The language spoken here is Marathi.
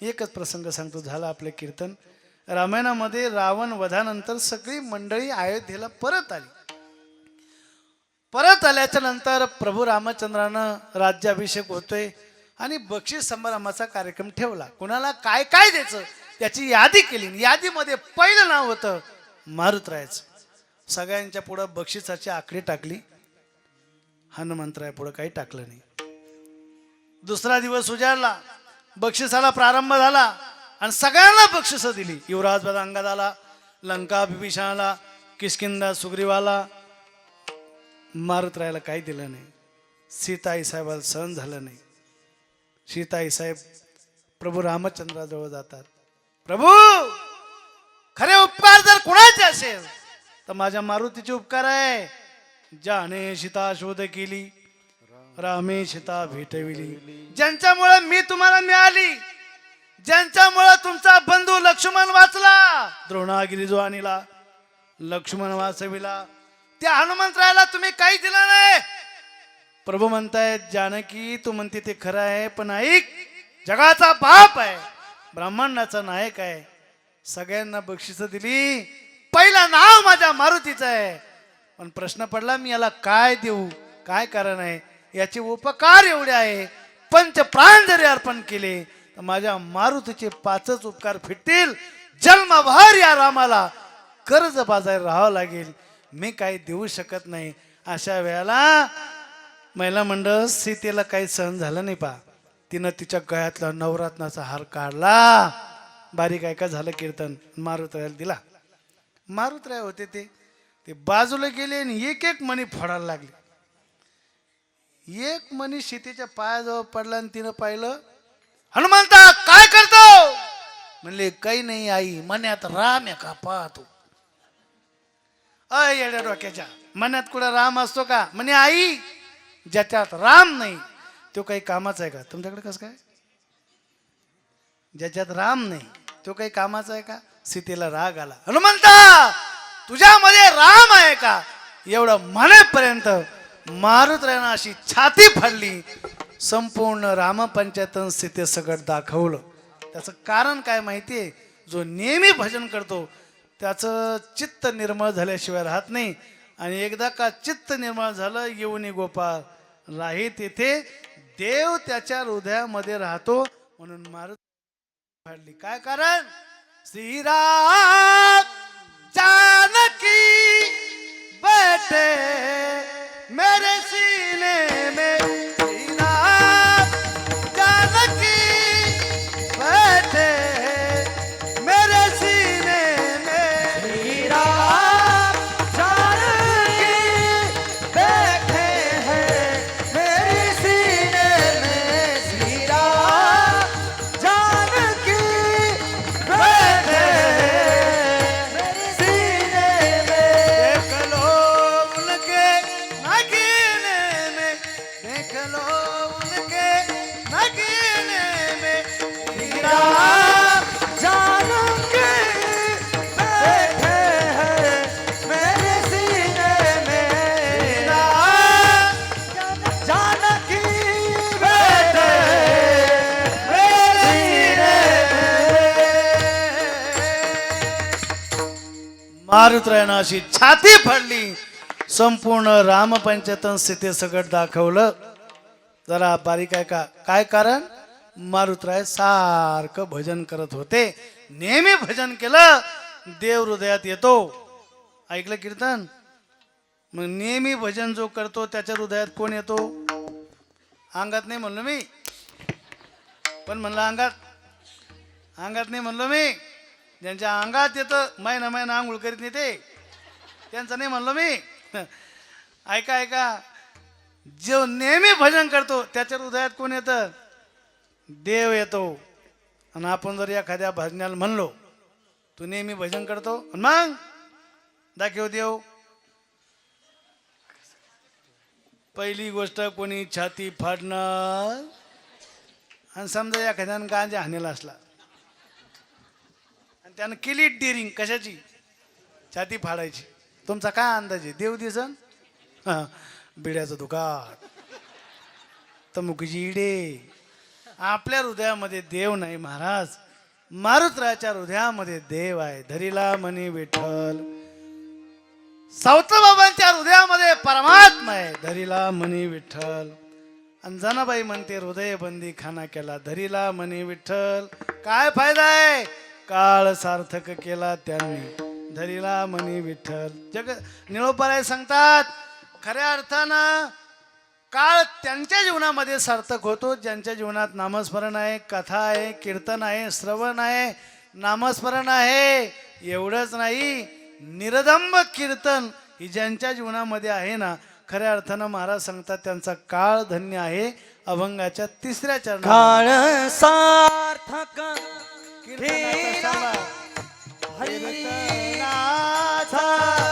एकच प्रसंग सांगतो झाला आपले कीर्तन. रामायणामध्ये रावण वधानंतर सगळी मंडळी अयोध्येला परत आली. परत आल्याच्यानंतर प्रभू रामचंद्रानं राज्याभिषेक होतोय आणि बक्षीस समारंभाचा कार्यक्रम ठेवला. कुणाला काय काय द्यायचं त्याची यादी केली. यादीमध्ये पहिलं नाव होतं मारुतरायचं. सगळ्यांच्या पुढं बक्षिसाची आकडी टाकली. हनुमंतराय पुढं काही टाकलं नाही. दुसरा दिवस उजाडला. बक्षिसाला प्रारंभ झाला आणि सगळ्यांना बक्षिसं दिली. युवराज बदांगादाला लंका बिभीषणाला किशकिंदा सुग्रीवाला. मारुतरायला काही दिलं नाही. सीताई साहेबाला सहन झालं नाही. सीताई साहेब प्रभू रामचंद्राजवळ जातात. प्रभू खरे उपकार जर कुणाचे असेल तर माझ्या मारुतीचे उपकार आहे. ज्याने सीता शोध केली रामे सीता भेटविली. ज्यांच्यामुळे मी तुम्हाला मिळाली ज्यांच्यामुळे तुमचा बंधू लक्ष्मण वाचला द्रोणागिरी जो आणला लक्ष्मण वाचविला त्या हनुमंतरायाला तुम्ही काही दिलं नाही. प्रभू म्हणतायत जानकी तू म्हणते ते खरं आहे पण ऐक जगाचा बाप आहे ब्राह्मणाचा नायक आहे. सगळ्यांना बक्षिस दिली. पहिला नाव माझ्या मारुतीचं आहे. पण प्रश्न पडला मी याला काय देऊ? काय कारण आहे? याचे उपकार एवढे आहे. पंच प्राण जरी अर्पण केले तर माझ्या मारुतीचे पाचच उपकार फिटतील. जन्मभर या रामाला कर्ज बाजार राहावं लागेल. मी काही देऊ शकत नाही. अशा वेळेला महिला मंडळ सीतेला काही सहन झालं नाही पा. तिनं तिच्या गळ्यातला नवरात्नाचा हार काढला. बारीक ऐका झालं कीर्तन? मारुतरायला दिला. मारुतराय होते ते. ते बाजूला गेले आणि एक एक मणी फोडायला लागले. एक मणी सीतेच्या पायाजवळ पडला आणि तिनं पाहिलं हनुमंता काय करतो? म्हणले काही नाही आई मन्यात राम आहे का पाहतो. अय डोक्याच्या मन्यात कुठं राम असतो का? म्हणे आई ज्याच्यात राम नाही तो काही कामाचा आहे का? तुमच्याकडे कसं काय? ज्याच्यात राम नाही तो काही कामाचा आहे का? सीतेला राग आला हनुमंता तुझ्यामध्ये राम आहे का? एवढं म्हणेपर्यंत मारुतरायानं अशी छाती फाडली. संपूर्ण रामपंचायतन स्थिती सगळं दाखवलं. त्याचं कारण काय माहितीये? जो नेहमी भजन करतो त्याचं चित्त निर्मळ झाल्याशिवाय राहत नाही. आणि एकदा का चित्त निर्मळ झालं येऊनी गोपाळ. राही तेथे देव त्याच्या हृदयामध्ये राहतो म्हणून मारुत फाडली. काय कारण? श्रीराम मारुतरायानं अशी छाती फाडली. संपूर्ण रामपंचायतन स्थिती सगळं दाखवलं. जरा बारीक आहे का? काय कारण? मारुतराय सारखं भजन करत होते. नेहमी भजन केलं. देव हृदयात येतो. ऐकलं कीर्तन? मग नेहमी भजन जो करतो त्याच्या हृदयात कोण येतो? अंगात नाही म्हणलो मी. पण म्हणलं अंगात. अंगात नाही म्हणलो मी. ज्यांच्या अंगात येतं महिना महिना आंघोळ करीत नाही ते त्यांचं नाही म्हणलो मी. ऐका ऐका. जो नेहमी भजन करतो त्याच्या हृदयात कोण येतं? देव येतो. आणि आपण जर एखाद्या भजनाला म्हणलो तू नेहमी भजन करतो? मग? दाखव देव. पहिली गोष्ट कोणी छाती फाडणार आणि समजा एखाद्यानं गांजा हाणेला असला. त्यानं केली डिरिंग कशाची? छाती फाडायची. तुमचा काय अंदाज आहे? देव दिसन? हां. बिड्याचं दुकान. तमुकीची इडे. आपल्या हृदयामध्ये देव नाही महाराज. मारुतराच्या हृदयामध्ये देव आहे. धरीला मनी विठ्ठल. बाबांच्या हृदयामध्ये परमात्मा आहे. धरीला मनी विठ्ठल अंजनाबाई म्हणते हृदय बंदी खाना केला धरीला मनी विठ्ठल. काय फायदा आहे? काळ सार्थक केला त्यांनी. धरीला मनी विठ्ठल. जग निळोपाराय सांगतात खऱ्या अर्थानं काळ त्यांच्या जीवनामध्ये सार्थक होतो. ज्यांच्या जीवनात नामस्मरण आहे कथा आहे कीर्तन आहे श्रवण आहे नामस्मरण आहे एवढंच नाही निरदंब कीर्तन ही ज्यांच्या जीवनामध्ये आहे ना खऱ्या अर्थानं महाराज सांगतात त्यांचा काळ धन्य आहे अभंगाच्या तिसऱ्या चरणात काळ सार्थक. कीर्तनाचा साला हरी नाथा